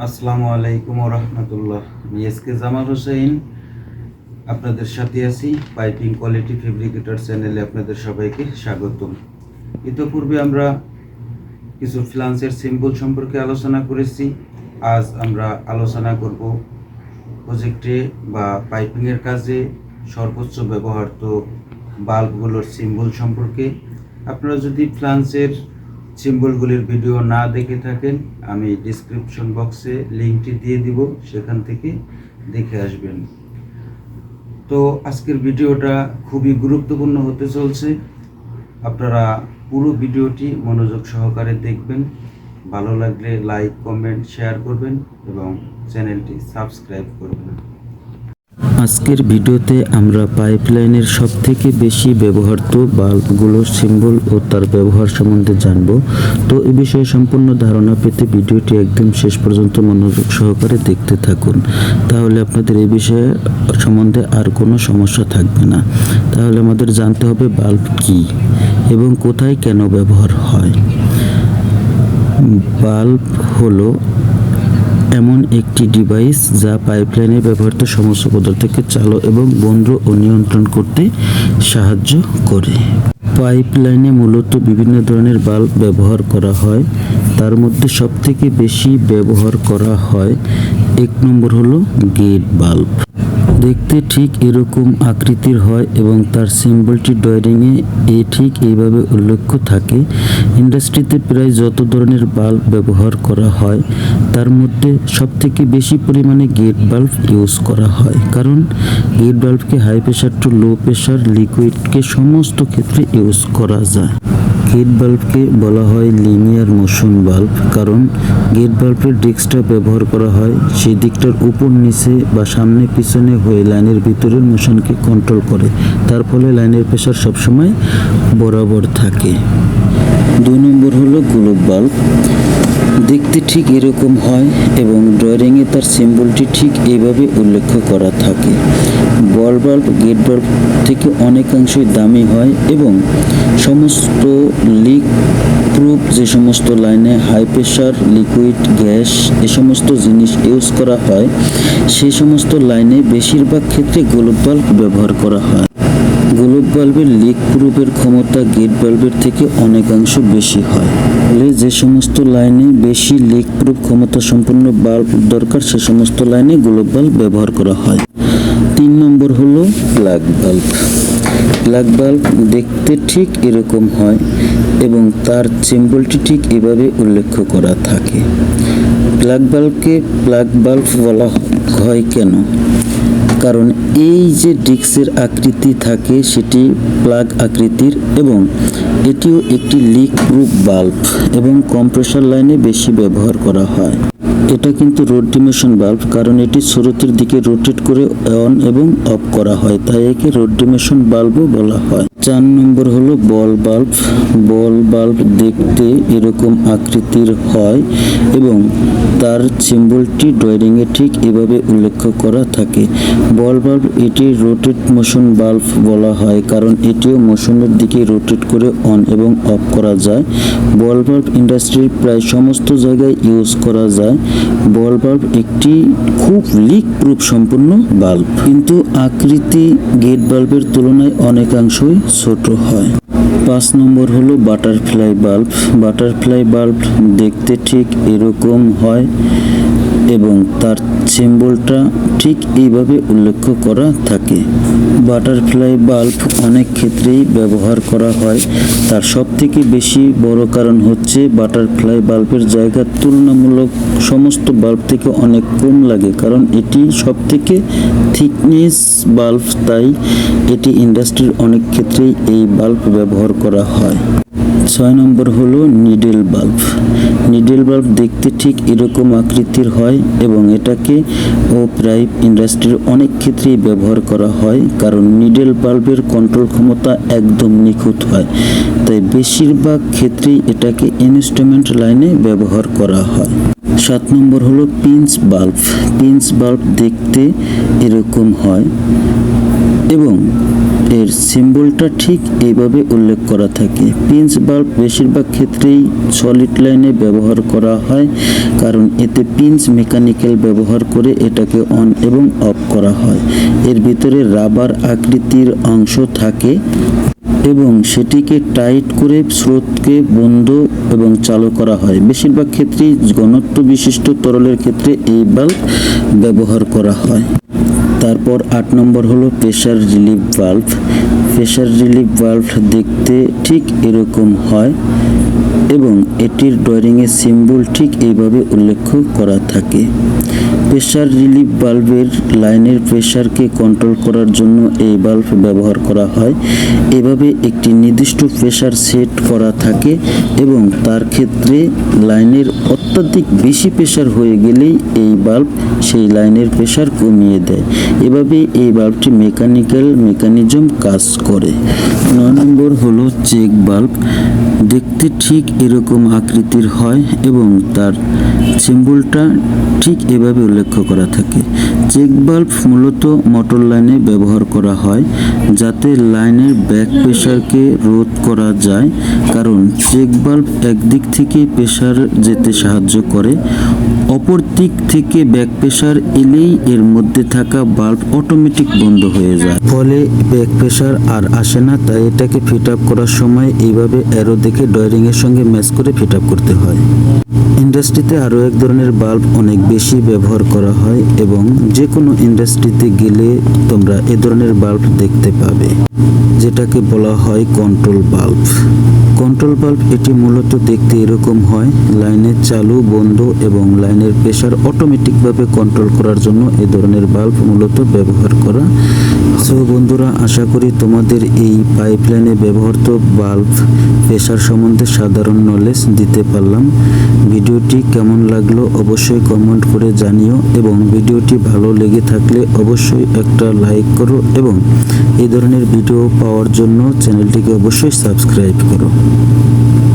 আসসালামু আলাইকুম রহমতুল্লাহ। আমি এস কে জামাল হোসেন। আপনাদের সাথে আছি পাইপিং কোয়ালিটি ফেব্রিকেটর চ্যানেলে আপনাদের সবাইকে স্বাগতম। ইতোপূর্বে আমরা কিছু ফ্লান্সের সিম্বল সম্পর্কে আলোচনা করেছি। আজ আমরা আলোচনা করব প্রজেক্টে বা পাইপিংয়ের কাজে সর্বোচ্চ ব্যবহৃত বাল্বগুলোর সিম্বল সম্পর্কে। আপনারা যদি ফ্লান্সের সিম্বলগুলির ভিডিও না দেখে থাকেন, আমি ডিসক্রিপশন বক্সে লিঙ্কটি দিয়ে দিব, সেখান থেকে দেখে আসবেন। তো আজকের ভিডিওটা খুবই গুরুত্বপূর্ণ হতে চলছে। আপনারা পুরো ভিডিওটি মনোযোগ সহকারে দেখবেন। ভালো লাগলে লাইক কমেন্ট শেয়ার করবেন এবং চ্যানেলটি সাবস্ক্রাইব করবেন। আজকের ভিডিওতে আমরা পাইপলাইনের সবথেকে বেশি ব্যবহৃত বাল্বগুলোর সিম্বল ও তার ব্যবহার সম্বন্ধে জানব। তো এ বিষয়ে সম্পূর্ণ ধারণা পেতে ভিডিওটি একদম শেষ পর্যন্ত মনোযোগ সহকারে দেখতে থাকুন। তাহলে আপনাদের এ বিষয়ে সম্বন্ধে আর কোনো সমস্যা থাকবে না। তাহলে আমাদের জানতে হবে বাল্ব কি এবং কোথায় কেন ব্যবহার হয়। বাল্ব হলো এমন একটি ডিভাইস যা পাইপলাইনে ব্যবহৃত সমস্ত পদার্থকে চালু এবং বন্ধ ও নিয়ন্ত্রণ করতে সাহায্য করে। পাইপলাইনে মূলত বিভিন্ন ধরনের বাল্ব ব্যবহার করা হয়। তার মধ্যে সবথেকে বেশি ব্যবহার করা হয়, এক নম্বর হলো গেট বাল্ব দেখতে ঠিক এরকম আকৃতির হয় এবং তার সিম্বলটি ডয়ারিংয়ে এ ঠিক এইভাবে উল্লেখ্য থাকে। ইন্ডাস্ট্রিতে প্রায় যত ধরনের বাল্ব ব্যবহার করা হয়, তার মধ্যে সবথেকে বেশি পরিমাণে গেট বাল্ব ইউজ করা হয়। কারণ gate বাল্বকে high pressure to low pressure লিকুইডকে সমস্ত ক্ষেত্রে ইউজ করা যায়। গেট বাল্বকে বলা হয় লিনিয়ার মোশন বাল্ব, কারণ গেট বাল্বের ডিস্কটা ব্যবহার করা হয় সেই দিকটার উপর নিচে বা সামনে পিছনে হয়ে লাইনের ভিতরের মোশনকে কন্ট্রোল করে। তার ফলে লাইনের প্রেশার সবসময় বরাবর থাকে। দুই নম্বর হলো গ্লোব বাল্ব। দেখতে ঠিক এরকম হয় এবং ড্রয়িংয়ে তার সিম্বলটি ঠিক এইভাবে উল্লেখ করা থাকে। বল বাল্ব, গেট বাল্ব থেকে অনেকাংশই দামি হয় এবং সমস্ত লিক প্রুফ, যে সমস্ত লাইনে হাই প্রেশার লিকুইড, গ্যাস, এ সমস্ত জিনিস ইউজ করা হয় সেই সমস্ত লাইনে বেশিরভাগ ক্ষেত্রে গোলক বাল্ব ব্যবহার করা হয়। গোলক বাল্বের লিক প্রুফের ক্ষমতা গেট বাল্বের থেকে অনেকাংশ বেশি হয়। ফলে যে সমস্ত লাইনে বেশি লিক প্রুফ ক্ষমতা সম্পন্ন বাল্ব দরকার, সে সমস্ত লাইনে গোলক বাল্ব ব্যবহার করা হয়। তিন নম্বর হলো প্লাগ বাল্ব। প্লাগ বাল্ব দেখতে ঠিক এরকম হয় এবং তার সিম্বলটি ঠিক এভাবে উল্লেখ করা থাকে। প্লাগ বাল্বকে প্লাগ বাল্ব বলা হয়। কেন? কারণ এই যে ডিস্কের আকৃতি থাকে, সেটি প্লাগ আকৃতির এবং এটিও একটি লিক প্রুফ বাল্ব এবং কম্প্রেসার লাইনে বেশি ব্যবহার করা হয়। এটা কিন্তু রোডিমেশন বাল্ব কারণ এটি স্রোতের দিকে রোটেট করে অন এবং অফ করা হয়, তাই একে রোডিমেশন বাল্বও বলা হয়। চার নম্বর হলো বল বাল্ব বল বাল্ব দেখতে এরকম আকৃতির হয় এবং তার সিম্বলটি ড্রয়িংয়ে ঠিক এভাবে উল্লেখ করা থাকে। বল বাল্ব এটি রোটেট মোশন বাল্ব বলা হয়, কারণ এটিও মোশনের দিকে রোটেট করে অন এবং অফ করা যায়। বল বাল্ব ইন্ডাস্ট্রির প্রায় সমস্ত জায়গায় ইউজ করা যায়। বল বাল্ব একটি খুব লিক প্রুফ সম্পন্ন বাল্ব। কিন্তু আকৃতি গেট বাল্বের তুলনায় অনেকাংশই ছোট হয়। পাঁচ নম্বর হলো বাটারফ্লাই বাল্ব। বাটারফ্লাই বাল্ব দেখতে ঠিক এরকম হয় এবং তার সিম্বলটা ঠিক এইভাবে উল্লেখ করা থাকে। বাটারফ্লাই বাল্ব অনেক ক্ষেত্রেই ব্যবহার করা হয়। তার সব থেকে বেশি বড় কারণ হচ্ছে বাটারফ্লাই বাল্বের জায়গা তুলনামূলক সমস্ত বাল্ব থেকে অনেক কম লাগে, কারণ এটি সব থেকে থিকনেস বাল্ব, তাই এটি ইন্ডাস্ট্রির অনেক ক্ষেত্রেই এই বাল্ব ব্যবহার করা হয়। ছয় নম্বর হলো নিডেল বাল্ব নিডেল বাল্ব দেখতে ঠিক এরকম আকৃতির হয় এবং এটাকে ও প্রায় ইন্ডাস্ট্রির অনেক ক্ষেত্রেই ব্যবহার করা হয় কারণ নিডেল বাল্বের কন্ট্রোল ক্ষমতা একদম নিখুঁত হয়। তাই বেশিরভাগ ক্ষেত্রেই এটাকে ইনস্ট্রুমেন্ট লাইনে ব্যবহার করা হয়। সাত নম্বর হলো পিঞ্চ বাল্ব। পিঞ্চ বাল্ব দেখতে এরকম হয় এবং এর সিম্বলটা ঠিক এইভাবে উল্লেখ করা থাকে। পিঞ্চ বাল্ব বেশিরভাগ ক্ষেত্রেই সলিড লাইনে ব্যবহার করা হয় কারণ এতে পিঞ্চ মেকানিক্যাল ব্যবহার করে এটাকে অন এবং অফ করা হয়। এর ভিতরে রাবার আকৃতির অংশ থাকে। এবং সেটিকে টাইট করে স্রোতকে বন্ধ এবং চালু করা হয়। বেশিরভাগ ক্ষেত্রেই ঘনত্ব বিশিষ্ট তরলের ক্ষেত্রে এই বাল্ব ব্যবহার করা হয়। তারপর আট নম্বর হলো pressure relief bulb. Pressure relief bulb দেখতে ঠিক এরকম হয়। এবং এটির ডয়ারিংয়ের সিম্বল ঠিক এইভাবে উল্লেখ করা থাকে। প্রেশার রিলিফ বাল্বের লাইনের প্রেশারকে কন্ট্রোল করার জন্য এই বাল্ব ব্যবহার করা হয়। এভাবে একটি নির্দিষ্ট প্রেশার সেট করা থাকে এবং তার ক্ষেত্রে লাইনের অত্যাধিক বেশি প্রেশার হয়ে গেলেই এই বাল্ব সেই লাইনের প্রেশার কমিয়ে দেয়। এভাবে এই বাল্বটি মেকানিক্যাল মেকানিজম কাজ করে। নয় নম্বর হলো চেক বাল্ব। দেখতে ঠিক এরকম আকৃতির হয় এবং তার সিম্বলটা ঠিক এভাবে উল্লেখ করা থাকে। চেক বাল্ব মূলত মোটর লাইনে ব্যবহার করা হয়, যাতে লাইনের ব্যাক প্রেশারকে রোধ করা যায়, কারণ চেক বাল্ব একদিক থেকে প্রেশার যেতে সাহায্য করে, অপর দিক থেকে ব্যাক প্রেশার এলেই এর মধ্যে থাকা বাল্ব অটোমেটিক বন্ধ হয়ে যায়। ফলে ব্যাক প্রেশার আর আসে না, তাই এটাকে ফিট আপ করার সময় এইভাবে অ্যারো দেখে ডয়ারিং এর সঙ্গে ম্যাচ করে ফিট আপ করতে হয়। ইন্ডাস্ট্রিতে আরও এক ধরনের বাল্ব অনেক বেশি ব্যবহার করা হয় এবং যে কোনো ইন্ডাস্ট্রিতে গেলে তোমরা এ ধরনের বাল্ব দেখতে পাবে। যেটাকে বলা হয় কন্ট্রোল বাল্ব কন্ট্রোল বাল্ব এটি মূলত দেখতে এরকম হয়, লাইনের চালু, বন্ধ এবং লাইনের প্রেশার অটোমেটিকভাবে কন্ট্রোল করার জন্য এ ধরনের বাল্ব মূলত ব্যবহার করা। সো বন্ধুরা, আশা করি তোমাদের এই পাইপলাইনে ব্যবহৃত বাল্ব প্রেশার সম্বন্ধে সাধারণ নলেজ দিতে পারলাম। ভিডিওটি কেমন লাগল অবশ্যই কমেন্ট করে জানিও এবং ভিডিওটি ভালো লেগে থাকলে অবশ্যই একটা লাইক করো এবং এই ধরনের ভিডিও পাওয়ার জন্য চ্যানেলটিকে অবশ্যই সাবস্ক্রাইব করো।